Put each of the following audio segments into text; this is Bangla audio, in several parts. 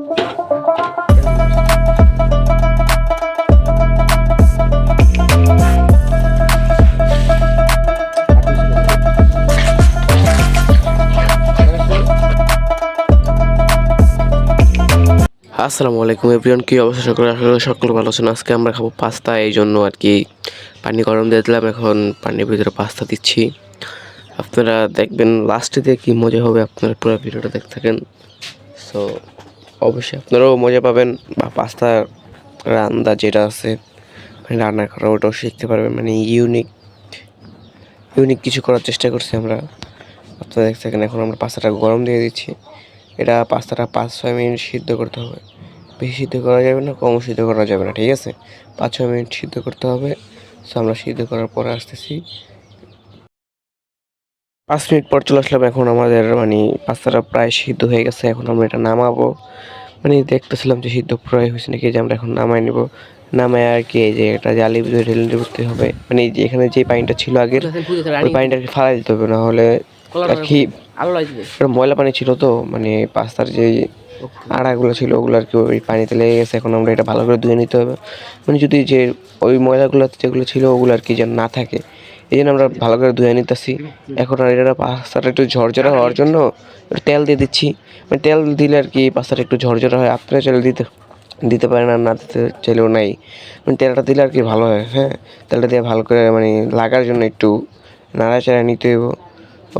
আসসালামু আলাইকুম এভরিওয়ান, কি অবস্থা? সকলে করি সকলে ভালো আছেন। আজকে আমরা খাব পাস্তা, এই জন্য আর কি পানি গরম দিয়ে দিলাম। এখন পানির ভিতরে পাস্তা দিচ্ছি। আপনারা দেখবেন লাস্টে দিয়ে কি মজা হবে, আপনারা পুরো ভিডিওটা দেখতে থাকেন। সো অবশ্যই আপনারাও মজা পাবেন। বা পাস্তা রান্না যেটা আছে মানে রান্না করা, ওটাও শিখতে পারবেন। মানে ইউনিক ইউনিক কিছু করার চেষ্টা করছি আমরা। আপনারা দেখতে থাকেন, এখন আমরা পাস্তাটা গরম দিয়ে দিচ্ছি। এটা পাস্তাটা পাঁচ, ছয় মিনিট সিদ্ধ করতে হবে। বেশি সিদ্ধ করা যাবে না কম সিদ্ধ করা যাবে না, ঠিক আছে? পাঁচ, ছয় মিনিট সিদ্ধ করতে হবে। সো আমরা সিদ্ধ করার পরে আসতেছি। পাঁচ মিনিট পর চলে আসলাম। এখন আমাদের মানে পাস্তাটা প্রায় সিদ্ধ হয়ে গেছে। এখন আমরা এটা নামাবো। মানে দেখতেছিলাম যে সিদ্ধ প্রায় হয়েছে নাকি যে আমরা এখন নামাই নিব। নামায় আর কি এই যে একটা জালি ঢেলে দিতে হবে। মানে এই যে এখানে যে পানিটা ছিল আগের ওই পানিটা ফালাই দিতে হবে না হলে আর কি ময়লা পানি ছিল তো মানে পাস্তার যে আড়াগুলো ছিল ওগুলো আর কি ওই পানিতে লেগে গেছে। এখন আমরা এটা ভালো করে ধুয়ে নিতে হবে। মানে যদি যে ওই ময়লাগুলো যেগুলো ছিল ওগুলো আর কি যেন না থাকে। এই জন্য আমরা ভালো করে ধুয়ে নিতেছি। এখন আর এটা পাস্তাটা একটু ঝরঝরা হওয়ার জন্য তেল দিয়ে দিচ্ছি। মানে তেল দিলে আর কি পাস্তাটা একটু ঝরঝরা হয়। আপনারা চাইলে দিতে দিতে পারেন আর না দিতে চাইলেও নাই। মানে তেলটা দিলে আর কি ভালো হয় হ্যাঁ? তেলটা দিয়ে ভালো করে মানে লাগার জন্য একটু নাড়াচাড়া নিতে হইব।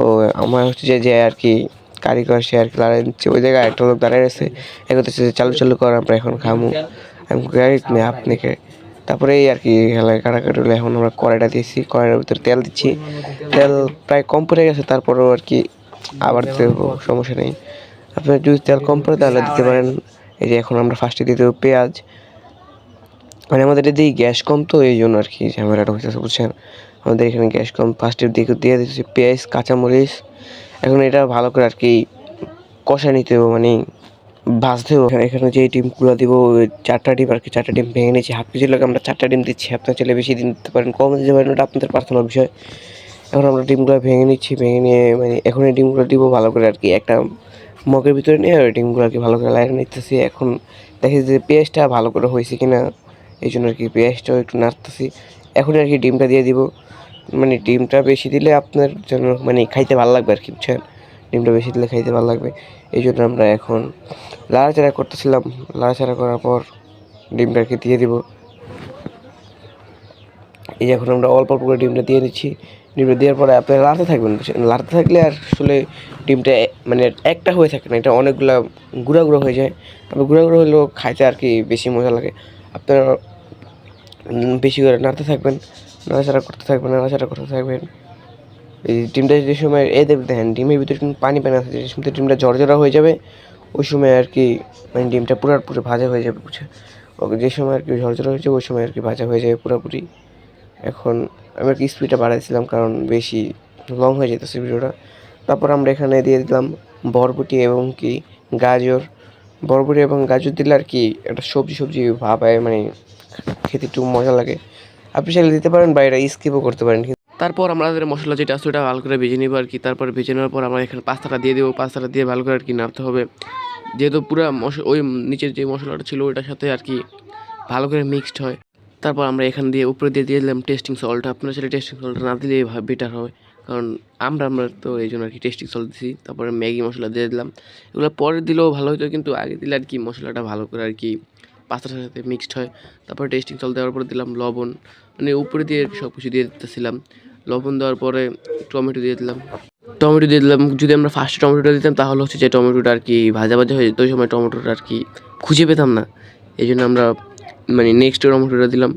ও, আমার হচ্ছে যে যে আর কি কারিগর, সে আর কি দাঁড়ায় দিচ্ছে। ওই জায়গায় একটা লোক দাঁড়ায় আছে এখন চালু চালু কর, আমরা এখন খামু। আমি আপনাকে তারপরে এই আর কি কাটাকাটি হলে এখন আমরা কড়াইটা দিয়েছি, কড়াইয়ের ভিতরে তেল দিচ্ছি। তেল প্রায় কম পড়ে গেছে, তারপরেও আর কি আবার দিতে সমস্যা নেই। আপনার যদি তেল কম পড়ে তাহলে দিতে পারেন। এই যে এখন আমরা ফার্স্টে দিতে দেবো পেঁয়াজ। মানে আমাদের এদিকে গ্যাস কম তো, এই জন্য আর কি ঝামেলাটা হইতেছে, বুঝছেন? আমাদের এখানে গ্যাস কম ফার্স্টের দিকে দিয়ে দিচ্ছি পেঁয়াজ, কাঁচামরিচ। এখন এটা ভালো করে আর কি কষা নিতে হবে মানে হবে এখানে- যে ডিমগুলো দিব চারটা ডিম আর কি, চারটা ডিম ভেঙে নিয়েছি। হাফ কেজির লোক আমরা চারটা ডিম দিচ্ছি, আপনার চাইলে বেশি দিন দিতে পারেন, কম দিতে পারেন, ওটা আপনাদের পার্সোনাল বিষয়। এখন আমরা ডিমগুলো ভেঙে নিচ্ছি, ভেঙে নিয়ে মানে এখন এই ডিমগুলো দিব ভালো করে আর কি, একটা মগের ভিতরে নিয়ে ওই ডিমগুলো আর কি ভালো করে লাগিয়ে নিতেছি। এখন দেখি যে পেঁয়াজটা ভালো করে হয়েছে কি না এই জন্য আর কি পেঁয়াজটাও একটু নাড়তেছি। এখন আর কি ডিমটা দিয়ে দিব। মানে ডিমটা বেশি দিলে আপনার জন্য মানে খাইতে ভালো লাগবে আর কি, বুঝছেন? ডিমটা বেশি দিলে খাইতে ভালো লাগবে। এই জন্য আমরা এখন লাড়াচাড়া করতেছিলাম। লাড়াচাড়া করার পর ডিমটা আর কি দিয়ে দিব। এই এখন আমরা অল্প অল্প করে ডিমটা দিয়ে দিচ্ছি ডিমটা দেওয়ার পরে আপনি লাড়তে থাকবেন। লাড়তে থাকলে আর আসলে ডিমটা মানে একটা হয়ে থাকে না। এটা অনেকগুলা গুঁড়া গুঁড়ো হয়ে যায়। তবে গুঁড়া গুঁড়ো হলেও খাইতে আর কি বেশি মজা লাগে। আপনারা বেশি করে নাড়তে থাকবেন। নাড়াচাড়া করতে থাকবেন, নাড়াচাড়া করতে থাকবেন। এই ডিমটা যে সময় এ দেবে দেখেন ডিমের ভিতরে কিন্তু পানি পানি আছে, যে সময় ডিমটা জর্জরা হয়ে যাবে, ওই সময় আর কি মানে ডিমটা পুরোপুরি ভাজা হয়ে যাবে, বুঝছে? ওকে, যে সময় আর কি ঝরঝরা হয়ে যাবে, ওই সময় আর কি ভাজা হয়ে যাবে পুরোপুরি। এখন আমি আর কি স্পিডটা বাড়াইছিলাম, কারণ বেশি লং হয়ে যেতেছে ভিডিওটা তারপর আমরা এখানে দিয়ে দিলাম বরবটি এবং কি গাজর। বরবটি এবং গাজর দিলে আর কি একটা সবজি সবজি ভাব হয় মানে খেতে একটু মজা লাগে। আপনি চাইলে দিতে পারেন বা এটা স্কিপও করতে পারেন তারপর আমাদের মশলা যেটা আছে ওটা ভালো করে ভেজে নেব আর কি। তারপর ভেজে নেওয়ার পর আমরা এখানে পাস্তাটা দিয়ে দেবো। পাস্তাটা দিয়ে ভালো করে আর কি নাড়তে হবে। যেহেতু পুরো মশলা ওই নিচের যে মশলাটা ছিল ওইটার সাথে আর কি ভালো করে মিক্সড হয়। তারপর আমরা এখান দিয়ে উপরে দিয়ে দিয়ে দিলাম টেস্টিং সল্ট আপনার সেটা টেস্টিং সল্টটা না দিলে বেটার হবে কারণ আমরা আমরা তো এই জন্য আর কি টেস্টিং সল্ট দিছি। তারপরে ম্যাগি মশলা দিয়ে দিলাম। এগুলো পরে দিলেও ভালো হতো কিন্তু আগে দিলে আর কি মশলাটা ভালো করে আর কি পাস্তার সাথে মিক্সড হয়। তারপরে টেস্টিং সল্ট দেওয়ার পরে দিলাম লবণ। মানে উপরে দিয়ে সব কিছু দিয়ে দিতেছিলাম। লবণ দেওয়ার পরে টমেটো দিয়ে দিলাম। টমেটো দিয়ে দিলাম, যদি আমরা ফার্স্টে টমেটোটা দিতাম তাহলে হচ্ছে যে টমেটোটা আর কি ভাজা ভাজা হয়ে যেত, ওই সময় টমেটোটা আর কি খুঁজে পেতাম না। এই জন্য আমরা মানে নেক্সট টমেটোটা দিলাম।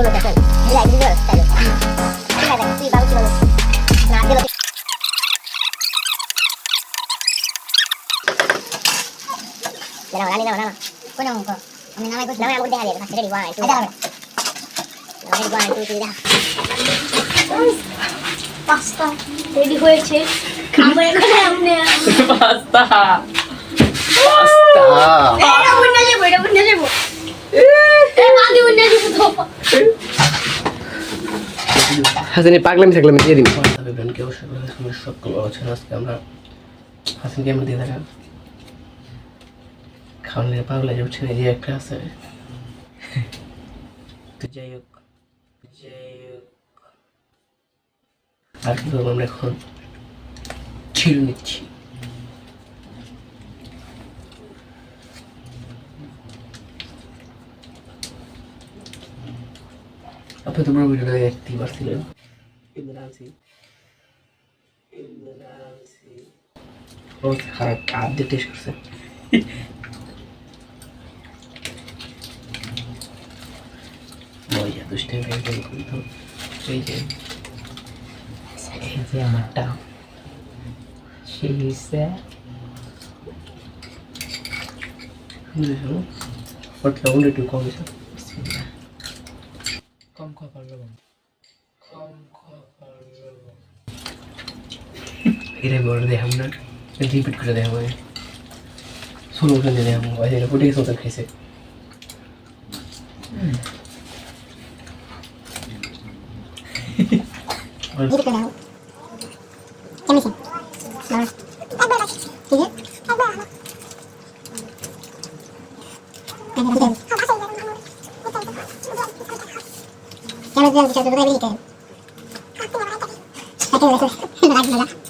Aquí lo está. Mira, de aquí vamos vamos. Nah, dia lebih. Jangan, ini nama nama. Kau nama kau. Kami nama kau. Nama aku dah ada. Pasti dari itu. Ada apa? One two three দেখো পাস্তা রেডি হয়েছে খাবার এখানে আপনি পাস্তা এটা বন্যা যাব এটা বন্যা যাব হাসিনি, পাগলামি থাকলে আমি দিয়ে দিন। আলোচনা আজকে আমরা হাসিনকে আমরা দিয়ে থাকা খাওয়ালে পাগলা যে উঠছে যে একটা আছে তো যাই হোক যাই হোক আর কি করব আমরা এখন? ছিল নিচ্ছি আপনি তো পুরো ভিডিওটা দেখতেই পারছিলেন ইমরানসি ইমরানসি ও খারাপ হাত দিয়ে টেস্ট করছে মজা দুষ্টে ভেঙে কিন্তু এই যে এই যে আমারটা সেই ওর লবণ একটু কম হয়েছে কম খাবার লবণ কম খাবার লবণ এটা বলে দেখাম না রিপিট করে দেখাম আমি শুরু করে দেখাম ওই এটা ফুটে গেছে খাইছে repeat que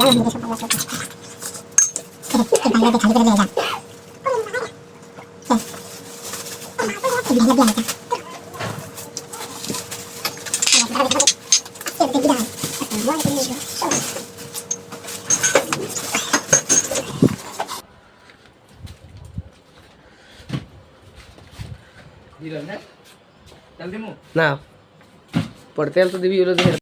alhamdulillah, sampai Allah suka. Kita lihat kita lihat lihat. Kita lihat lihat. দিলাম না তেল দিমু না পরে তেল তো দিবি ওগুলো দিয়ে